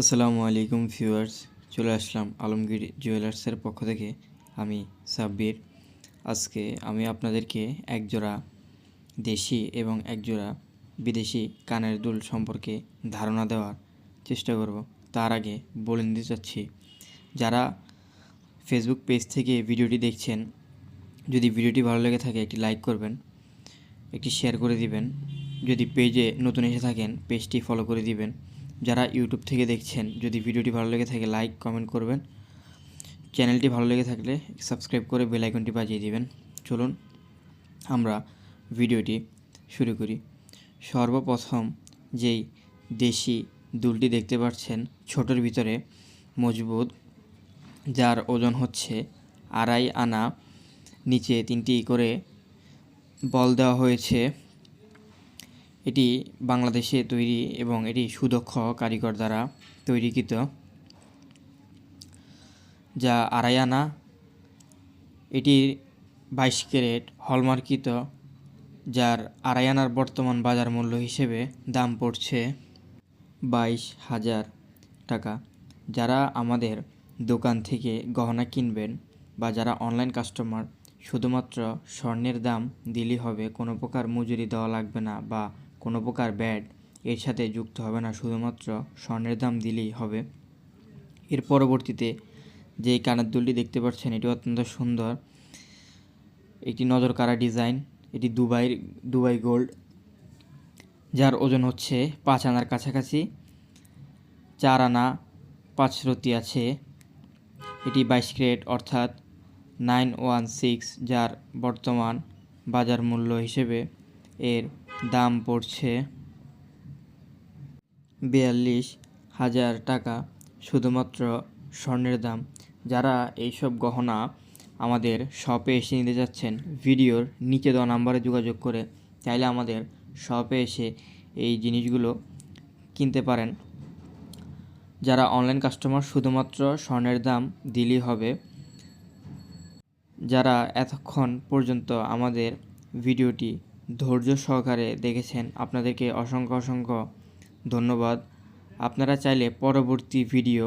আসসালামু আলাইকুম ভিউয়ার্স, চলে আসলাম আলমগীর জুয়েলার্সের পক্ষ থেকে। আমি সাব্বির। আজকে আমি আপনাদেরকে একজোড়া দেশি এবং একজোড়া বিদেশি কানের দুল সম্পর্কে ধারণা দেওয়ার চেষ্টা করব। তার আগে বলে নিতে চাচ্ছি, যারা ফেসবুক পেজ থেকে ভিডিওটি দেখছেন, যদি ভিডিওটি ভালো লেগে থাকে, একটি লাইক করবেন, একটি শেয়ার করে দিবেন। যদি পেজে নতুন এসে থাকেন পেজটি ফলো করে দিবেন। যারা ইউটিউব থেকে দেখছেন, যদি ভিডিওটি ভালো লেগে থাকে লাইক কমেন্ট করবেন। চ্যানেলটি ভালো লেগে থাকলে সাবস্ক্রাইব করে বেল আইকনটি বাজিয়ে দিবেন। চলুন আমরা ভিডিওটি শুরু করি। সর্বপ্রথম যেই দেশি দুলটি দেখতে পাচ্ছেন, ছোটোর ভিতরে মজবুত, যার ওজন হচ্ছে আড়াই আনা, নিচে তিনটি করে বল দেওয়া হয়েছে। এটি বাংলাদেশে তৈরি এবং এটি সুদক্ষ কারিগর দ্বারা তৈরিকৃত, যা আনা এটির বাইশ ক্যারেট হলমার্কিত, যার আড়াই আনার বর্তমান বাজার মূল্য হিসেবে দাম পড়ছে বাইশ হাজার টাকা। যারা আমাদের দোকান থেকে গহনা কিনবেন বা যারা অনলাইন কাস্টমার, শুধুমাত্র স্বর্ণের দাম দিলেই হবে, কোনো প্রকার মজুরি দেওয়া লাগবে না বা কোনো প্রকার ব্যাড এর সাথে যুক্ত হবে না, শুধুমাত্র স্বর্ণের দাম দিলেই হবে। এর পরবর্তীতে যে কানের দুলটি দেখতে পাচ্ছেন এটি অত্যন্ত সুন্দর। একটি নজর কারা ডিজাইন, এটি দুবাই দুবাই গোল্ড, যার ওজন হচ্ছে পাঁচ আনার কাছাকাছি। চার আনা পাঁচ রতি আছে। এটি বাইশ ক্রেট অর্থাৎ নাইন ওয়ান সিক্স, যার বর্তমান বাজার মূল্য হিসেবে এর দাম পড়ছে বিয়াল্লিশ হাজার টাকা। শুধুমাত্র স্বর্ণের দাম। যারা এইসব গহনা আমাদের শপে এসে নিতে যাচ্ছেন, ভিডিওর নিচে দেওয়া নাম্বারে যোগাযোগ করে চাইলে আমাদের শপে এসে এই জিনিসগুলো কিনতে পারেন। যারা অনলাইন কাস্টমার, শুধুমাত্র স্বর্ণের দাম দিলেই হবে। যারা এতক্ষণ পর্যন্ত আমাদের ভিডিওটি ধৈর্য সহকারে দেখেছেন। আপনাদেরকে অসংখ্য অসংখ্য ধন্যবাদ। আপনারা চাইলে পরবর্তী ভিডিও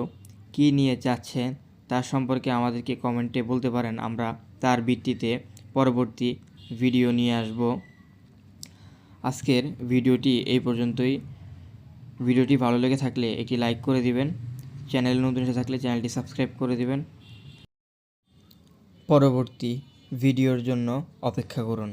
কী নিয়ে চাচ্ছেন তার সম্পর্কে আমাদেরকে কমেন্টে বলতে পারেন। আমরা তার ভিত্তিতে পরবর্তী ভিডিও নিয়ে আসব। আজকের ভিডিওটি এই পর্যন্তই। ভিডিওটি ভালো লেগে থাকলে একটি লাইক করে দিবেন। চ্যানেল নতুন এসে থাকলে চ্যানেলটি সাবস্ক্রাইব করে দিবেন। পরবর্তী ভিডিওর জন্য অপেক্ষা করুন।